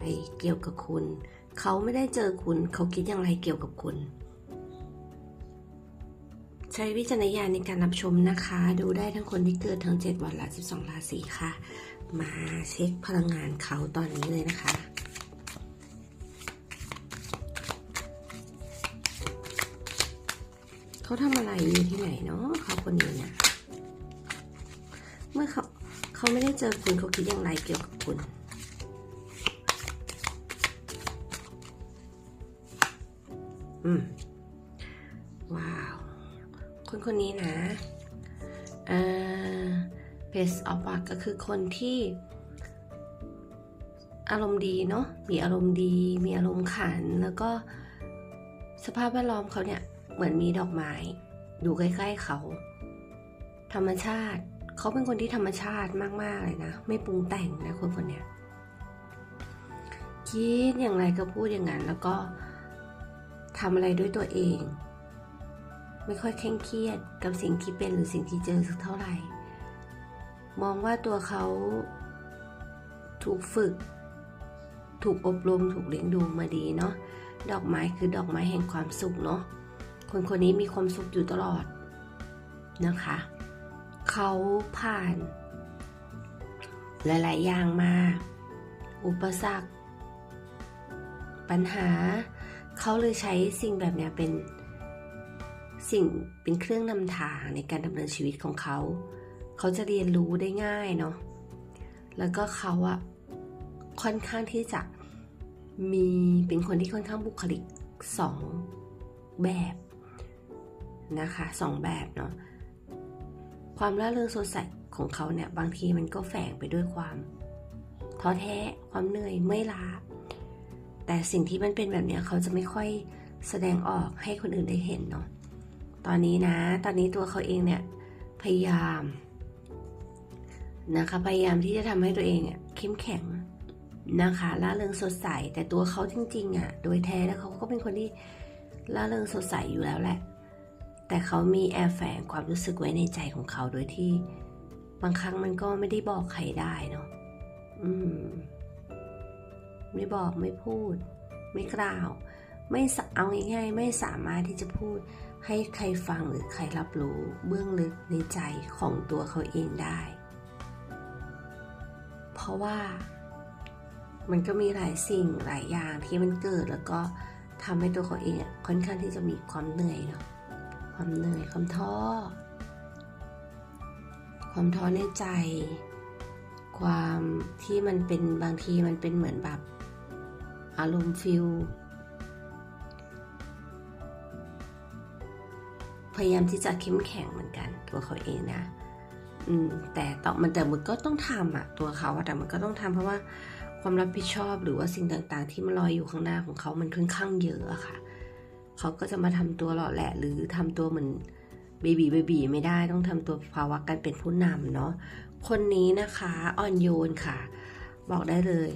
ไรเกี่ยวกับคุณ เขาไม่ได้เจอคุณ เขาคิดอย่างไรเกี่ยวกับคุณ ใช้วิจารณญาณในการรับชมนะคะ ดูได้ทั้งคนที่เกิดทั้ง 7 วันละ 12 ราศีค่ะ มาเช็คพลังงานเขาตอนนี้เลยนะคะเขาทำอะไรอยู่ที่ไหนเนาะเขาคนนี้เนี่ยเมื่อเขาเขาไม่ได้เจอคุณเขาคิดอย่างไรเกี่ยวกับคุณ อืมว้าว คนคนนี้นะเอ่อเพสออฟวัก็คือคนที่ อารมณ์ดีเนาะมีอารมณ์ดี มีอารมณ์ขัน แล้วก็สภาพแวดล้อมเขาเนี่ย เหมือนมีดอกไม้อยู่ใกล้ ๆเขา ธรรมชาติเขาเป็นคนที่ธรรมชาติมาก ๆ เลยนะ ไม่ปรุงแต่งนะคนคนเนี้ยคิดอย่างไรก็พูดอย่างนั้น แล้วก็ ทำอะไรด้วยตัวเอง ไม่ค่อยเคร่งเครียดกับสิ่งที่เป็นหรือสิ่งที่เจอสักเท่าไหร่ มองว่าตัวเขาถูกฝึก ถูกอบรมถูกเลี้ยงดูมาดีเนาะดอกไม้คือดอกไม้แห่งความสุขเนาะคนคนนี้มีความสุขอยู่ตลอดนะคะ เขาผ่าน หลาย ๆ อย่างมา อุปสรรค ปัญหา เขาเลยใช้สิ่งแบบนี้เป็นสิ่งเป็นเครื่องนำทางในการดำเนินชีวิตของเขา เขาจะเรียนรู้ได้ง่ายเนาะ แล้วก็เขาอะค่อนข้างที่จะมีเป็นคนที่ค่อนข้างบุคลิกสองแบบนะคะสองแบบเนาะ ความร่าเริงสดใสของเขาเนี่ยบางทีมันก็แฝงไปด้วยความท้อแท้ ความเหนื่อยไม่ล้า แต่สิ่งที่มันเป็นแบบนี้เขาจะไม่ค่อยแสดงออกให้คนอื่นได้เห็นเนาะ ตอนนี้นะ ตอนนี้ตัวเขาเองเนี่ยพยายามนะคะ พยายามที่จะทำให้ตัวเองเนี่ยเข้มแข็งนะคะล่าเริงสดใส แต่ตัวเขาจริงๆอะ โดยแท้แล้วเขาก็เป็นคนที่ล่าเริงสดใสอยู่แล้วแหละ แต่เขามีแอบแฝงความรู้สึกไว้ในใจของเขาโดยที่ บางครั้งมันก็ไม่ได้บอกใครได้เนาะ อืม ไม่บอกไม่พูด ไม่กล่าว ไม่เอาง่ายๆ ไม่สามารถที่จะพูดให้ใครฟังหรือใครรับรู้เบื้องลึกในใจของตัวเขาเองได้ เพราะว่ามันก็มีหลายสิ่งหลายอย่างที่มันเกิดแล้วก็ทำให้ตัวเขาเองค่อนข้างที่จะมีความเหนื่อยเนาะความเหนื่อยความท้อความท้อในใจ ความที่มันเป็นบางทีมันเป็นเหมือนแบบ อารมณ์ฟิลพยายามที่จะเข้มแข็งเหมือนกันตัวเขาเองนะ อืม แต่ต่อมันแต่มันก็ต้องทำอะตัวเขาแต่มันก็ต้องทำเพราะว่าความรับผิดชอบหรือว่าสิ่งต่างๆ ที่มันลอยอยู่ข้างหน้าของเขามันค่อนข้างเยอะอะค่ะ เขาก็จะมาทำตัวหล่อแหละ หรือทำตัวเหมือนเบบีเบบีไม่ได้ต้องทำตัวภาวะการเป็นผู้นำเนาะคนนี้นะคะอ่อนโยนค่ะ บอกได้เลย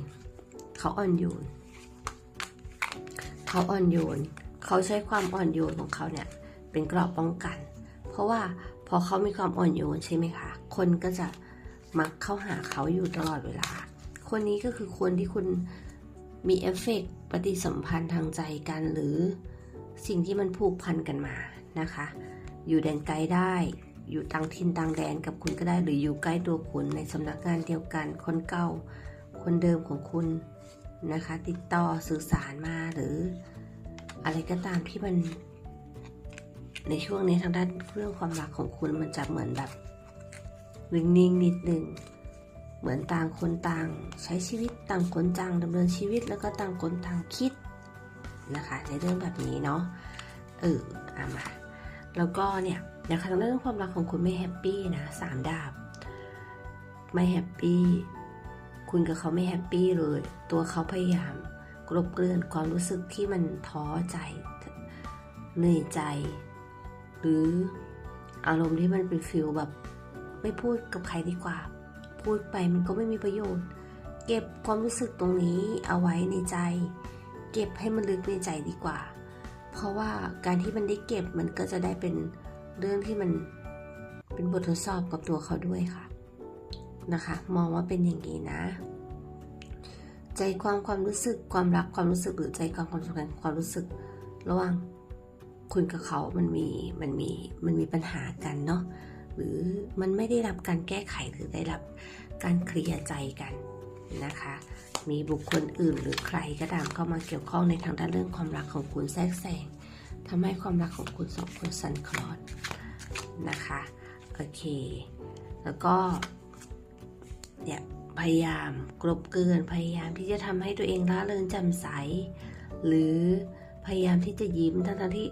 เขาอ่อนโยน เขาอ่อนโยน เขาใช้ความอ่อนโยนของเขาเนี่ยเป็นกรอบป้องกัน เพราะว่าพอเขามีความอ่อนโยนใช่ไหมคะ คนก็จะมักเข้าหาเขาอยู่ตลอดเวลา คนนี้ก็คือคนที่คุณมีเอฟเฟกต์ปฏิสัมพันธ์ทางใจกันหรือสิ่งที่มันผูกพันกันมานะคะ อยู่แดนไกลได้ อยู่ต่างถิ่นต่างแดนกับคุณก็ได้ หรืออยู่ใกล้ตัวคุณในสำนักงานเดียวกัน คนเก่า คนเดิมของคุณ นะคะ ติดต่อสื่อสารมาหรือ อะไรก็ตามที่มัน ในช่วงนี้ทางด้านเรื่องความรักของคุณมันจะเหมือนแบบนิ่งนิดนึงเหมือนต่างคนต่างใช้ชีวิตต่างคนต่างดำเนินชีวิตแล้วก็ต่างคนต่างคิดนะคะในเรื่องแบบนี้เนาะเออเอามา แล้วก็เนี่ยนะคะทางด้านความรักของคุณไม่แฮปปี้นะสามดาบ ไม่แฮปปี้ คุณกับเขาไม่แฮปปี้เลย ตัวเขาพยายาม กลบเกลื่อนความรู้สึกที่มันท้อใจ เหนื่อยใจ หรืออารมณ์ที่มันเป็นฟิลแบบ ไม่พูดกับใครดีกว่า พูดไปมันก็ไม่มีประโยชน์ เก็บความรู้สึกตรงนี้เอาไว้ในใจ เก็บให้มันลึกในใจดีกว่า เพราะว่าการที่มันได้เก็บมันก็จะได้เป็นเรื่องที่มันเป็นบททดสอบกับตัวเขาด้วยค่ะ นะคะ มองว่าเป็นอย่างนี้นะ ใจความความรู้สึกความรักความรู้สึกหรือใจความความสัมพันธ์ความรู้สึก ระหว่างคุณกับเขามันมีมันมีมันมีปัญหากันเนาะหรือมันไม่ได้รับการแก้ไขหรือได้รับการเคลียร์ใจกันนะคะ มีบุคคลอื่นหรือใครก็ตามเข้ามาเกี่ยวข้องในทางด้านเรื่องความรักของคุณแทรกแซงทำให้ความรักของคุณสองคนสั่นคลอนนะคะ โอเค แล้วก็ เนี่ยพยายามกลบเกลื่อนพยายามที่จะทำให้ตัวเองร่าเริงแจ่มใส หรือพยายามที่จะยิ้มทั้งๆที่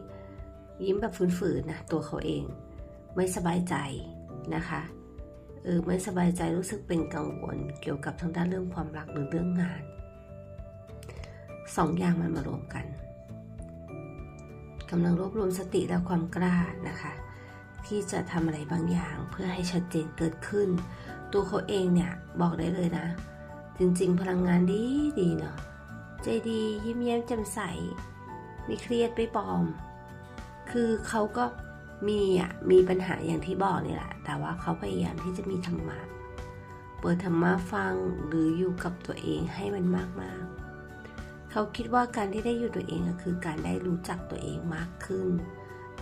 ยิ้มแบบฝืนๆนะตัวเขาเอง ไม่สบายใจนะคะเออไม่สบายใจรู้สึกเป็นกังวลเกี่ยวกับทางด้านเรื่องความรักหรือเรื่องงานสองอย่างมันมารวมกันกำลังรวบรวมสติและความกล้านะคะ ที่จะทำอะไรบางอย่างเพื่อให้ชัดเจนเกิดขึ้น ตัวเขาเองเนี่ยบอกได้เลยนะ จริงๆ พลังงานดีดีเนาะใจดียิ้มแย้มแจ่มใส ไม่เครียดไม่ปลอม คือเขาก็มีอะมีปัญหาอย่างที่บอกนี่แหละ แต่ว่าเขาพยายามที่จะมีธรรมะเปิดธรรมะฟังหรืออยู่กับตัวเองให้มันมากๆ เขาคิดว่าการที่ได้อยู่ตัวเองก็คือการได้รู้จักตัวเองมากขึ้น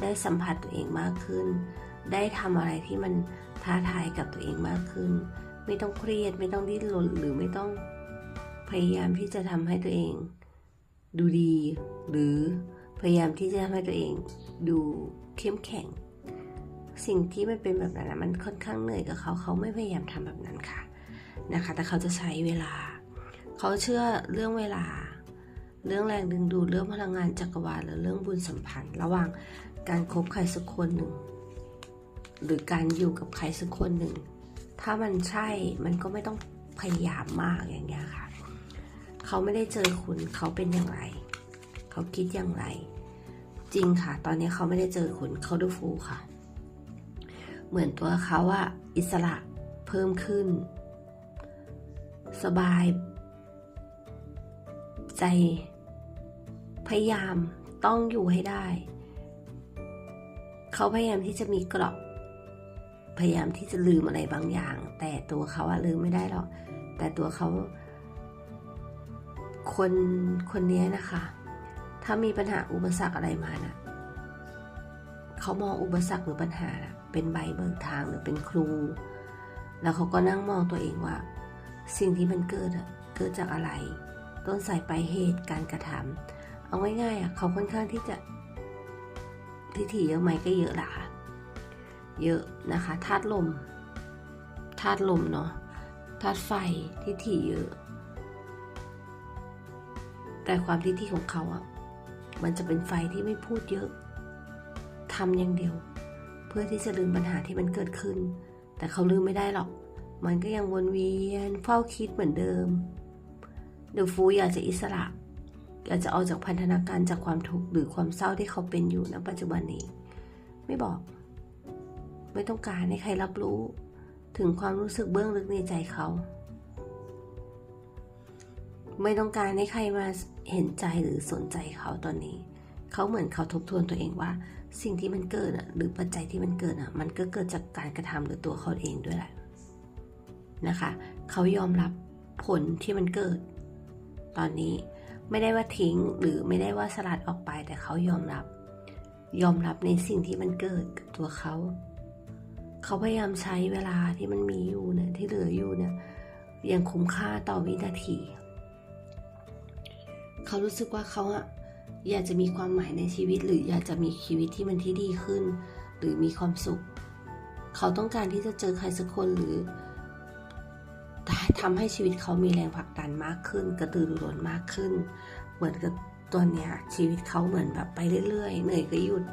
ได้สัมผัสตัวเองมากขึ้น ได้ทำอะไรที่มันท้าทายกับตัวเองมากขึ้น ไม่ต้องเครียดไม่ต้องดิ้นรนหรือไม่ต้องพยายามที่จะทำให้ตัวเอง ดูดี หรือพยายามที่จะทำให้ตัวเองดูเข้มแข็ง สิ่งที่มันเป็นแบบนั้นมันค่อนข้างเหนื่อยกับเขาเขาไม่พยายามทำแบบนั้นค่ะนะคะ แต่เขาจะใช้เวลา เขาเชื่อเรื่องเวลา เรื่องแรงดึงดูดเรื่องพลังงานจักรวาลหรือเรื่องบุญสัมพันธ์ ระหว่างการคบใครสักคนหนึ่ง หรือการอยู่กับใครสักคนหนึ่ง ถ้ามันใช่มันก็ไม่ต้องพยายามมากอย่างเงี้ยค่ะ เขาไม่ได้เจอคุณเขาเป็นอย่างไร เขาคิดอย่างไร จริงค่ะ ตอนนี้เขาไม่ได้เจอคุณเขาดูฟูค่ะ เหมือนตัวเขาอะอิสระเพิ่มขึ้น สบาย ใจ พยายามต้องอยู่ให้ได้ เขาพยายามที่จะมีกรอบ พยายามที่จะลืมอะไรบางอย่าง แต่ตัวเขาอะลืมไม่ได้หรอก แต่ตัวเขา คนคนนี้นะคะ ถ้ามีปัญหาอุปสรรคอะไรมานะเขามองอุปสรรคหรือปัญหานะเป็นใบเบิกทางหรือเป็นครู แล้วเขาก็นั่งมองตัวเองว่า สิ่งที่มันเกิดอะเกิดจากอะไร ต้นสายปลายเหตุการกระทำเอาง่ายๆอะเขาค่อนข้างที่จะทิฐิเยอะไหมก็เยอะแหละค่ะ เยอะนะคะธาตุลมธาตุลมเนาะธาตุไฟทิฐิเยอะ แต่ความทิฐิของเขาอะมันจะเป็นไฟที่ไม่พูดเยอะทำอย่างเดียว เพื่อที่จะลืมปัญหาที่มันเกิดขึ้น แต่เขาลืมไม่ได้หรอก มันก็ยังวนเวียนเฝ้าคิดเหมือนเดิมเดอะฟูอยากจะอิสระอยากจะออกจากพันธนาการจากความทุกข์หรือความเศร้าที่เขาเป็นอยู่ณปัจจุบันนี้ ไม่บอก ไม่ต้องการให้ใครรับรู้ ถึงความรู้สึกเบื้องลึกในใจเขา ไม่ต้องการให้ใครมาเห็นใจหรือสนใจเขาตอนนี้ เขาเหมือนเขาทบทวนตัวเองว่า สิ่งที่มันเกิดอะ หรือปัจจัยที่มันเกิดอะ มันก็เกิดจากการกระทำหรือตัวเขาเองด้วยแหละนะคะ เขายอมรับผลที่มันเกิด ตอนนี้ไม่ได้ว่าทิ้งหรือไม่ได้ว่าสลัดออกไปแต่เขายอมรับ ยอมรับในสิ่งที่มันเกิดกับตัวเขา เขาพยายามใช้เวลาที่มันมีอยู่เนี่ยที่เหลืออยู่เนี่ยอย่างคุ้มค่าต่อวินาที เขารู้สึกว่าเขาอะอยากจะมีความหมายในชีวิต หรืออยากจะมีชีวิตที่มันที่ดีขึ้น หรือมีความสุข เขาต้องการที่จะเจอใครสักคนหรือทำให้ชีวิตเขามีแรงผลักดันมากขึ้น กระตือรือร้นมากขึ้น เหมือนกับตัวเนี้ยชีวิตเขาเหมือนแบบไปเรื่อยๆเหนื่อยก็หยุด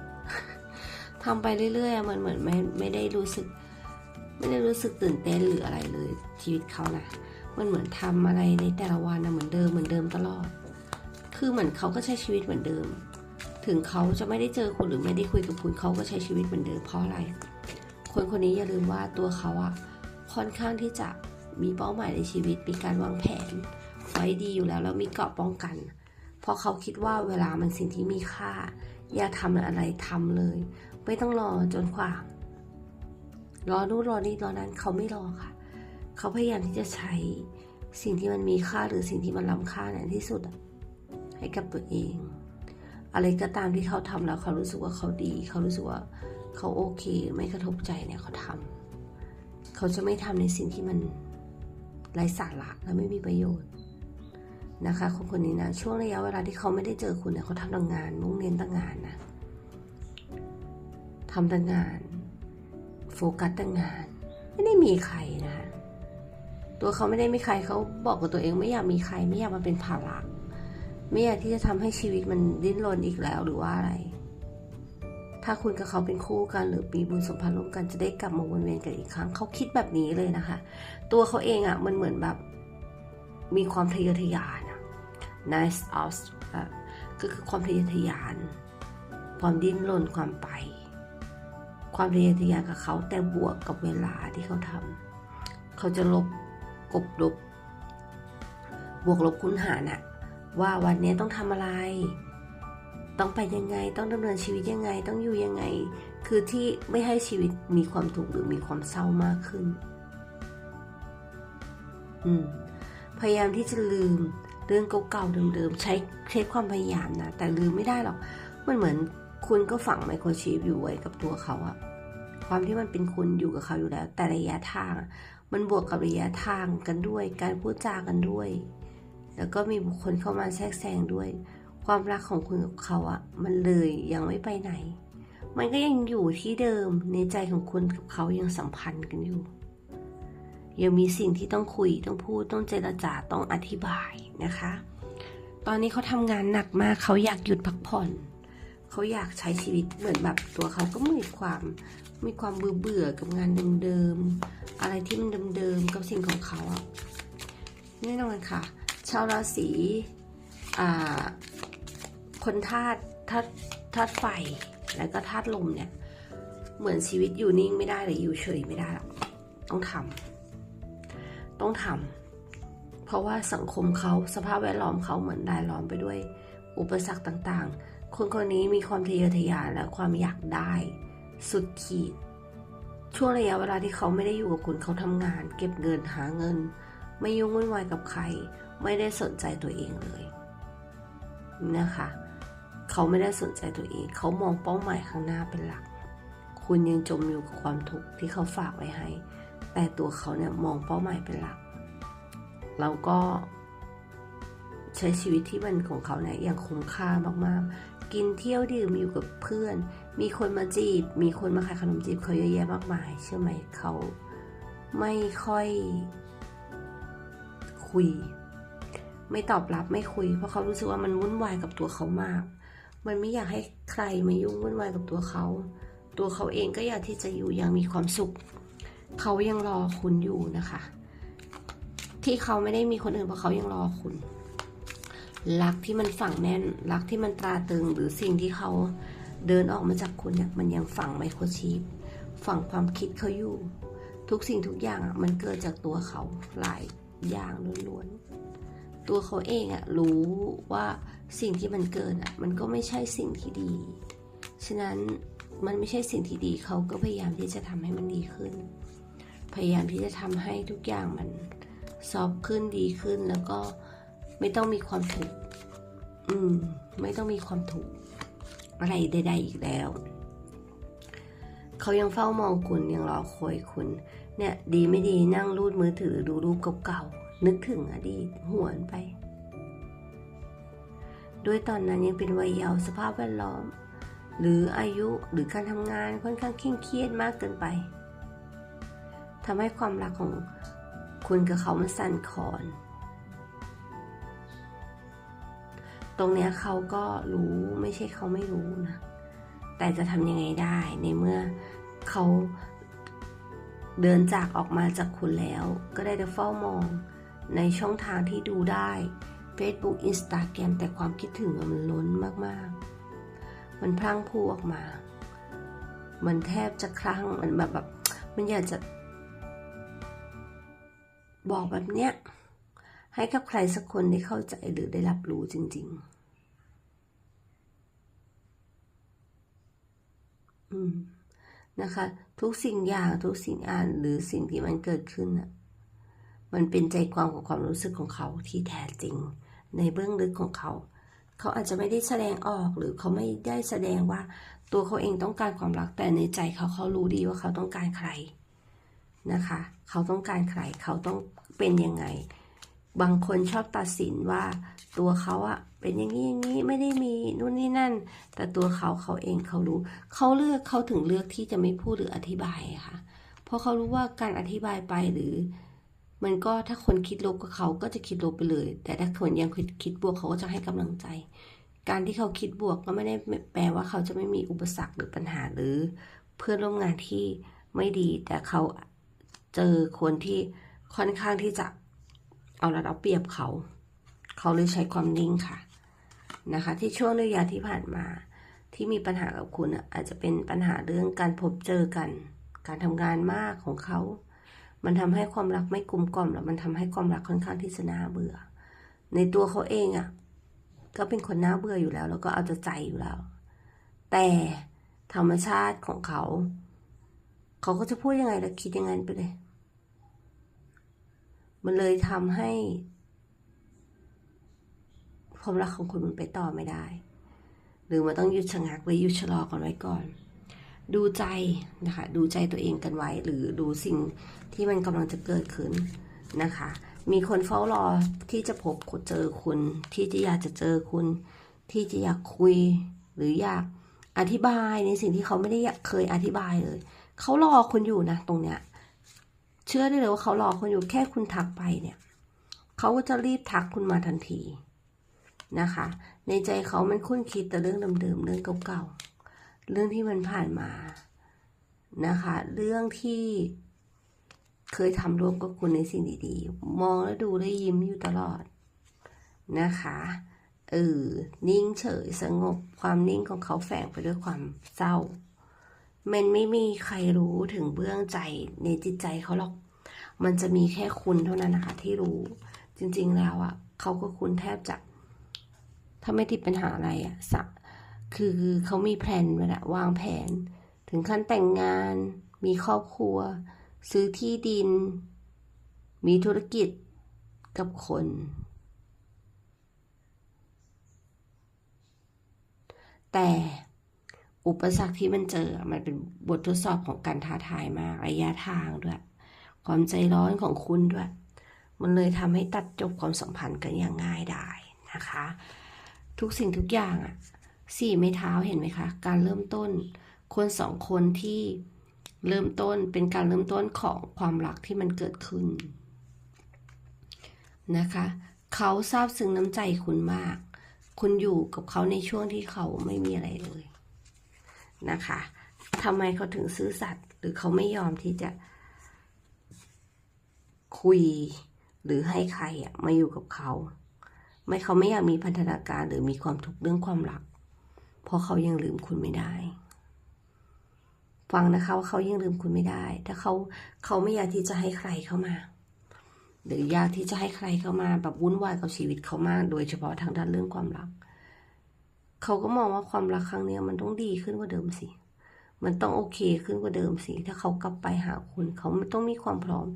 ทำไปเรื่อยๆเหมันเหมือนไม่ไม่ได้รู้สึก ไม่ได้รู้สึกตื่นเต้นหรืออะไรเลยชีวิตเขานะมันเหมือนทำอะไรในแต่ละวันนะเหมือนเดิมเหมือนเดิมตลอด คือเหมือนเขาก็ใช้ชีวิตเหมือนเดิม ถึงเขาจะไม่ได้เจอคุณหรือไม่ได้คุยกับคุณเขาก็ใช้ชีวิตเหมือนเดิมเพราะอะไร คนคนนี้อย่าลืมว่าตัวเขาอะค่อนข้างที่จะมีเป้าหมายในชีวิตมีการวางแผนไว้ดีอยู่แล้วแล้วมีเกราะป้องกัน เพราะเขาคิดว่าเวลามันสิ่งที่มีค่า อยากทำอะไรทำเลย ไม่ต้องรอจนกว่ารอนู่นรอนี่รอนั้นเขาไม่รอค่ะ เขาพยายามที่จะใช้สิ่งที่มันมีค่าหรือสิ่งที่มันล้ำค่าเนี่ยที่สุด ให้กับตัวเอง อะไรก็ตามที่เขาทำแล้วเขารู้สึกว่าเขาดี เขารู้สึกว่าเขาโอเค ไม่กระทบใจเนี่ยเขาทำเขาจะไม่ทำในสิ่งที่มันไร้สาระและไม่มีประโยชน์ นะคะ คนคนนี้นะช่วงระยะเวลาที่เขาไม่ได้เจอคุณเนี่ยเขาทำต่างงานมุ่งเน้นต่างงานนะทำต่างงาน โฟกัสต่างงาน ไม่ได้มีใครนะคะตัวเขาไม่ได้มีใครเขาบอกกับตัวเองไม่อยากมีใคร ไม่อยากมาเป็นภาระไม่อยากที่จะทำให้ชีวิตมันดิ้นรนอีกแล้วหรือว่าอะไร ถ้าคุณกับเขาเป็นคู่กันหรือมีบุญสมพันธ์ร่วมกันจะได้กลับมาวนเวียนกันอีกครั้ง เขาคิดแบบนี้เลยนะคะ ตัวเขาเองอะ่ะมันเหมือนแบบมีความทะเยอทะยาน nice of อะก็คือความทะเยอทะยาน ความดิ้นรนความไป ความทะเยอทะยานกับเขาแต่บวกกับเวลาที่เขาทำเขาจะลบกบลบบวกลบคูณหารน่ะว่าวันนี้ต้องทำอะไร ต้องไปยังไง ต้องดำเนินชีวิตยังไง ต้องอยู่ยังไง คือที่ไม่ให้ชีวิตมีความทุกข์หรือมีความเศร้ามากขึ้น อืม พยายามที่จะลืมเรื่องเก่าๆเดิมๆใช้ใช้ความพยายามนะ แต่ลืมไม่ได้หรอก มันเหมือนคุณก็ฝังไมโครชิปอยู่ไว้กับตัวเขาอะความที่มันเป็นคุณอยู่กับเขาอยู่แล้ว แต่ระยะทาง มันบวกกับระยะทางกันด้วย การพูดจากันด้วย แล้วก็มีบุคคลเข้ามาแทรกแซงด้วย ความรักของคุณกับเขาอะมันเลยยังไม่ไปไหน มันก็ยังอยู่ที่เดิมในใจของคุณกับเขายังสัมพันธ์กันอยู่ ยังมีสิ่งที่ต้องคุยต้องพูดต้องเจรจาต้องอธิบายนะคะ ตอนนี้เขาทำงานหนักมากเขาอยากหยุดพักผ่อนเขาอยากใช้ชีวิตเหมือนแบบตัวเขาก็มีความมีความเบื่อเบื่อๆกับงานเดิมๆอะไรที่มันเดิมๆกับสิ่งของเขาอะแน่นอนค่ะ ชาวราศีอ่าคนธาตุธาตุธาตุไฟแล้วก็ธาตุลมเนี่ย เหมือนชีวิตอยู่นิ่งไม่ได้หรืออยู่เฉยไม่ได้ต้องทำ ต้องทำเพราะว่าสังคมเขาสภาพแวดล้อมเขาเหมือนรายล้อมไปด้วย อุปสรรคต่างๆ คนคนนี้มีความทะเยอทะยานและความอยากได้ สุดขีด ช่วงระยะเวลาที่เขาไม่ได้อยู่กับคุณเขาทำงาน เก็บเงินหาเงิน ไม่ยุ่งวุ่นวายกับใคร ไม่ได้สนใจตัวเองเลยนะคะเขาไม่ได้สนใจตัวเอง เขามองเป้าหมายข้างหน้าเป็นหลัก คุณยังจมอยู่กับความทุกข์ที่เขาฝากไว้ให้ แต่ตัวเขาเนี่ยมองเป้าหมายเป็นหลัก แล้วก็ใช้ชีวิตที่มันของเขาเนี่ยอย่างคุ้มค่ามากๆ กินเที่ยวดื่มอยู่กับเพื่อน มีคนมาจีบ มีคนมาขายขนมจีบเขาเยอะแยะมากมาย เชื่อไหมเขาไม่ค่อยคุย ไม่ตอบรับไม่คุย เพราะเขารู้สึกว่ามันวุ่นวายกับตัวเขามาก มันไม่อยากให้ใครมายุ่งวุ่นวายกับตัวเขา ตัวเขาเองก็อยากที่จะอยู่อย่างมีความสุข เขายังรอคุณอยู่นะคะ ที่เขาไม่ได้มีคนอื่นเพราะเขายังรอคุณ รักที่มันฝังแน่น รักที่มันตราตรึงหรือสิ่งที่เขาเดินออกมาจากคุณเนี่ยมันยังฝังไมโครชิปฝังความคิดเขาอยู่ ทุกสิ่งทุกอย่างอะมันเกิดจากตัวเขาหลายอย่างล้วนๆตัวเขาเองอะรู้ว่าสิ่งที่มันเกิดอะมันก็ไม่ใช่สิ่งที่ดี ฉะนั้นมันไม่ใช่สิ่งที่ดีเขาก็พยายามที่จะทำให้มันดีขึ้น พยายามที่จะทำให้ทุกอย่างมันซอฟขึ้นดีขึ้นแล้วก็ไม่ต้องมีความทุกข์อืม ไม่ต้องมีความทุกข์อะไรใด ๆ อีกแล้ว เขายังเฝ้ามองคุณยังรอคอยคุณ เนี่ย ดีไม่ดีนั่งรูดมือถือดูรูปเก่าๆนึกถึงอดีตหวนไป ด้วยตอนนั้นยังเป็นวัยเยาว์สภาพแวดล้อม หรืออายุหรือการทำงานค่อนข้างเคร่งเครียดมากเกินไป ทำให้ความรักของคุณกับเขามันสั่นคลอน ตรงเนี้ยเขาก็รู้ไม่ใช่เขาไม่รู้นะ แต่จะทำยังไงได้ในเมื่อเขาเดินจากออกมาจากคุณแล้ว ก็ได้แต่เฝ้ามองในช่องทางที่ดูได้ Facebook Instagram แต่ความคิดถึงมันล้นมากๆ มันพลังพูออกมา มันแทบจะคลั่ง มันแบบแบบ มันอยากจะ บอกแบบเนี้ยให้กับใครสักคนได้เข้าใจหรือได้รับรู้จริง ๆ อืมนะคะ ทุกสิ่งอย่างทุกสิ่งอ่านหรือสิ่งที่มันเกิดขึ้นน่ะมันเป็นใจความของความรู้สึกของเขาที่แท้จริง ในเบื้องลึกของเขา เขาอาจจะไม่ได้แสดงออกหรือเขาไม่ได้แสดงว่า ตัวเขาเองต้องการความรักแต่ในใจเขาเขารู้ดีว่าเขาต้องการใครนะคะ เขาต้องการใครเขาต้อง เป็นยังไง บางคนชอบตัดสินว่าตัวเขาอะเป็นอย่างนี้อย่างนี้ไม่ได้มีนู่นนี่นั่น แต่ตัวเขาเขาเองเขารู้เขาเลือกเขาถึงเลือกที่จะไม่พูดหรืออธิบายค่ะ เพราะเขารู้ว่าการอธิบายไปหรือ มันก็ถ้าคนคิดลบกับเขาก็จะคิดลบไปเลย แต่ถ้าคนยังคิดคิดบวกเขาก็จะให้กำลังใจ การที่เขาคิดบวกก็ไม่ได้แปลว่าเขาจะไม่มีอุปสรรคหรือปัญหาหรือ เพื่อนร่วมงานที่ไม่ดี แต่เขาเจอคนที่ ค่อนข้างที่จะเอาระดับเปรียบเขา เขาเลยใช้ความนิ่งค่ะนะคะ ที่ช่วงระยะที่ผ่านมาที่มีปัญหากับคุณอาจจะเป็นปัญหาเรื่องการพบเจอกัน การทำงานมากของเขา มันทำให้ความรักไม่กลมกล่อมแล้วมันทำให้ความรักค่อนข้างที่จะน่าเบื่อ ในตัวเขาเองอะ ก็เป็นคนน่าเบื่ออยู่แล้ว แล้วก็เอาแต่ใจอยู่แล้ว แต่ธรรมชาติของเขา เขาก็จะพูดยังไงแล้วคิดยังไงไปเลย มันเลยทำให้ความรักของคุณมันไปต่อไม่ได้ หรือมันต้องหยุดชะงักหรือหยุดชะลอกันไว้ก่อน ดูใจนะคะ ดูใจตัวเองกันไว้ หรือดูสิ่งที่มันกำลังจะเกิดขึ้นนะคะ มีคนเฝ้ารอที่จะพบเจอคุณ ที่จะอยากจะเจอคุณ ที่จะอยากคุย หรืออยากอธิบายในสิ่งที่เขาไม่ได้อยากเคยอธิบายเลย เขารอคุณอยู่นะตรงเนี้ย เชื่อได้เลยว่าเขารอคุณอยู่แค่คุณทักไปเนี่ยเขาก็จะรีบทักคุณมาทันทีนะคะ ในใจเขามันคุ้นคิดแต่เรื่องเดิมๆเรื่องเก่าๆเรื่องที่มันผ่านมานะคะ เรื่องที่เคยทำร่วมกับคุณในสิ่งดีๆ มองแล้วดูได้ยิ้มอยู่ตลอดนะคะเออนิ่งเฉยสงบความนิ่งของเขาแฝงไปด้วยความเศร้า มันไม่มีใครรู้ถึงเบื้องใจในจิตใจเขาหรอก มันจะมีแค่คุณเท่านั้นนะคะ ที่รู้ จริง ๆ แล้วอะ่ะเขาก็คุณแทบจะ ถ้าไม่ติดปัญหาอะไรอะ่ะสักคือเขามีแผนไว้ล้ววางแผน ถึงขั้นแต่งงาน มีครอบครัว ซื้อที่ดิน มีธุรกิจกับคน แต่ อุปสรรคที่มันเจอ มันเป็นบททดสอบของการท้าทายมากระยะทางด้วย ความใจร้อนของคุณด้วย มันเลยทำให้ตัดจบความสัมพันธ์กันอย่างง่ายได้นะคะ ทุกสิ่งทุกอย่างอะสี่ไม้เท้าเห็นไหมคะ การเริ่มต้น คนสองคนที่เริ่มต้นเป็นการเริ่มต้นของความรักที่มันเกิดขึ้นนะคะ เขาซาบซึ้งน้ำใจคุณมาก คุณอยู่กับเขาในช่วงที่เขาไม่มีอะไรเลย นะคะทำไมเขาถึงซื่อสัตย์หรือเขาไม่ยอมที่จะคุยหรือให้ใครอะมาอยู่กับเขา ไม่เขาไม่อยากมีพันธนาการหรือมีความทุกข์เรื่องความรัก เพราะเขายังลืมคุณไม่ได้ ฟังนะคะว่าเขายังลืมคุณไม่ได้ ถ้าเขาเขาไม่อยากที่จะให้ใครเข้ามา หรืออยากที่จะให้ใครเข้ามาแบบวุ่นวายกับชีวิตเขามาก โดยเฉพาะทางด้านเรื่องความรัก เขาก็มองว่าความรักครั้งนี้มันต้องดีขึ้นกว่าเดิมสิ มันต้องโอเคขึ้นกว่าเดิมสิ ถ้าเขากลับไปหาคุณ เขาต้องมีความพร้อม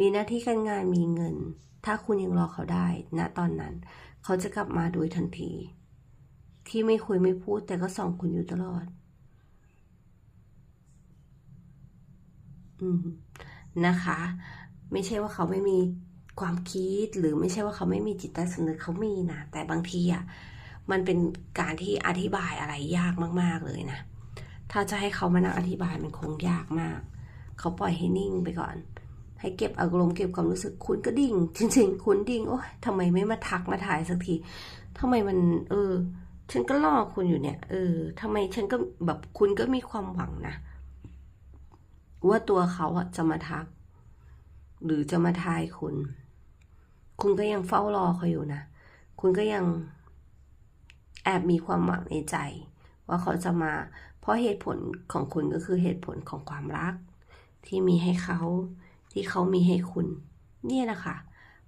มีหน้าที่การงานมีเงิน ถ้าคุณยังรอเขาได้ณตอนนั้น เขาจะกลับมาโดยทันที ที่ไม่คุยไม่พูดแต่ก็ส่องคุณอยู่ตลอด อืมนะคะ ไม่ใช่ว่าเขาไม่มีความคิดหรือไม่ใช่ว่าเขาไม่มีจิตใต้สำนึกเขามีนะแต่บางทีอะ มันเป็นการที่อธิบายอะไรยากมาก ๆ เลยนะ ถ้าจะให้เขามานั่งอธิบายมันคงยากมาก เขาปล่อยให้นิ่งไปก่อน ให้เก็บอารมณ์เก็บความรู้สึกคุณก็ดิ่ง จริง ๆ คุณดิ่ง โอ๊ยทำไมไม่มาทักมาถ่ายสักทีทำไมมัน เออ ฉันก็รอคุณอยู่เนี่ย เออทำไมฉันก็แบบคุณก็มีความหวังนะ ว่าตัวเขาจะมาทัก หรือจะมาทายคุณ คุณก็ยังเฝ้ารอเขาอยู่นะ คุณก็ยัง แอบมีความหวังในใจ ว่าเขาจะมา เพราะเหตุผลของคุณก็คือเหตุผลของความรัก ที่มีให้เขา ที่เขามีให้คุณ เนี่ยแหละค่ะ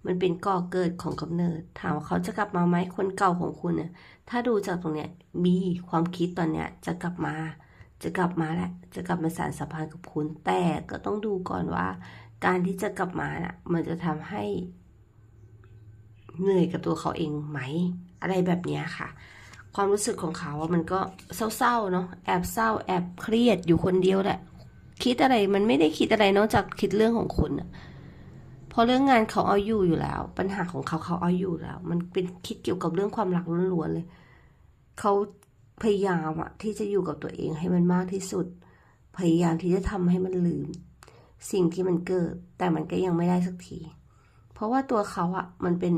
มันเป็นก่อเกิดของกำเนิด ถามว่าเขาจะกลับมาไหมคนเก่าของคุณเนี่ยถ้าดูจากตรงเนี้ยมีความคิดตอนเนี้ยจะกลับมา จะกลับมาแหละ จะกลับมาสานสัมพันธ์กับคุณ แต่ก็ต้องดูก่อนว่า การที่จะกลับมาน่ะ มันจะทำให้เหนื่อยกับตัวเขาเองไหม อะไรแบบนี้ค่ะ ความรู้สึกของเขาอะมันก็เศร้าๆเนาะแอบเศร้า แอบเครียดอยู่คนเดียวแหละ คิดอะไรมันไม่ได้คิดอะไรนอกจากคิดเรื่องของคุณอะพราะเรื่องงานเขาเอาอยู่อยู่แล้ว ปัญหาของเขาเขาเอาอยู่แล้ว มันเป็นคิดเกี่ยวกับเรื่องความรักล้วนๆเลย เขาพยายามอะที่จะอยู่กับตัวเองให้มันมากที่สุด พยายามที่จะทำให้มันลืม สิ่งที่มันเกิด แต่มันก็ยังไม่ได้สักที เพราะว่าตัวเขาอะมันเป็น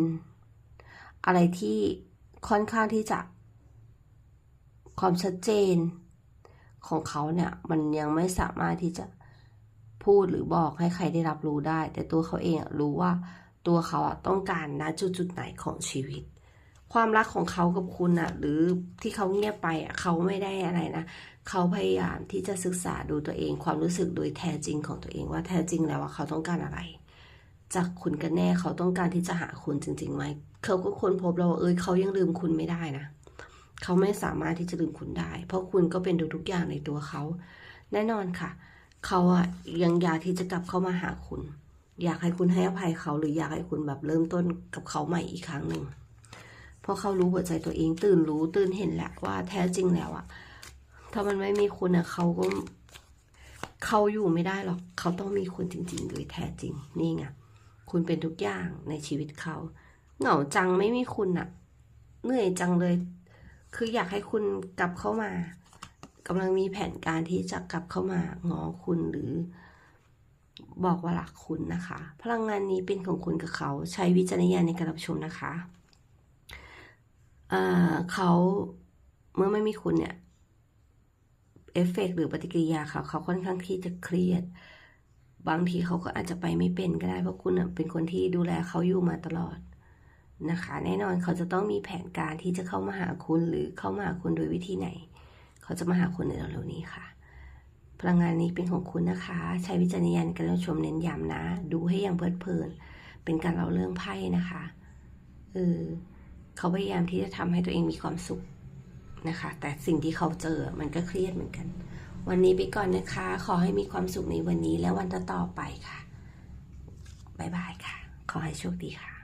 อะไรที่ค่อนข้างที่จะ ความชัดเจนของเขาเนี่ยมันยังไม่สามารถที่จะพูดหรือบอกให้ใครได้รับรู้ได้ แต่ตัวเขาเองรู้ว่าตัวเขาต้องการณจุดจุดไหนของชีวิต ความรักของเขากับคุณอะหรือที่เขาเงียบไปเขาไม่ได้อะไรนะเขาพยายามที่จะศึกษาดูตัวเอง ความรู้สึกโดยแท้จริงของตัวเองว่าแท้จริงแล้วว่าเขาต้องการอะไร จากคุณกันแน่เขาต้องการที่จะหาคุณจริงๆไหมเขาก็ค้นพบแล้วว่าเอยเขายังลืมคุณไม่ได้นะ เขาไม่สามารถที่จะลืมคุณได้ เพราะคุณก็เป็นทุกๆอย่างในตัวเขา แน่นอนค่ะ เขาอะยังอยากที่จะกลับเข้ามาหาคุณ อยากให้คุณให้อภัยเขาหรืออยากให้คุณแบบเริ่มต้นกับเขาใหม่อีกครั้งหนึ่งเพราะเขารู้หัวใจตัวเองตื่นรู้ตื่นเห็นแหละว่าแท้จริงแล้วอะถ้ามันไม่มีคุณอะเขาก็เขาอยู่ไม่ได้หรอก เขาต้องมีคุณจริง ๆ โดยแท้จริง นี่ไง คุณเป็นทุกอย่างในชีวิตเขา เหงาจังไม่มีคุณอะเหนื่อยจังเลย คืออยากให้คุณกลับเข้ามากำลังมีแผนการที่จะกลับเข้ามางอคุณหรือบอกว่ารักคุณนะคะ พลังงานนี้เป็นของคุณกับเขาใช้วิจารณญาณในการรับชมนะคะเอ่อเขาเมื่อไม่มีคุณเนี่ยเอฟเฟกต์หรือปฏิกิริยาเขาเขาค่อนข้างที่จะเครียด บางทีเขาก็อาจจะไปไม่เป็นก็ได้เพราะคุณเป็นคนที่ดูแลเขาอยู่มาตลอด นะคะ แน่นอนเขาจะต้องมีแผนการที่จะเข้ามาหาคุณหรือเข้ามาหาคุณโดยวิธีไหน เขาจะมาหาคุณในเร็วๆนี้ค่ะ พลังงานนี้เป็นของคุณนะคะ ใช้วิจารณญาณการรับชมเน้นย้ำนะ ดูให้อย่างเพลิดเพลิน เป็นการเล่าเรื่องไพ่นะคะเออเขาพยายามที่จะทำให้ตัวเองมีความสุขนะคะ แต่สิ่งที่เขาเจอมันก็เครียดเหมือนกัน วันนี้ไปก่อนนะคะ ขอให้มีความสุขในวันนี้และวันต่อๆไปค่ะ บ๊ายบายค่ะ ขอให้โชคดีค่ะ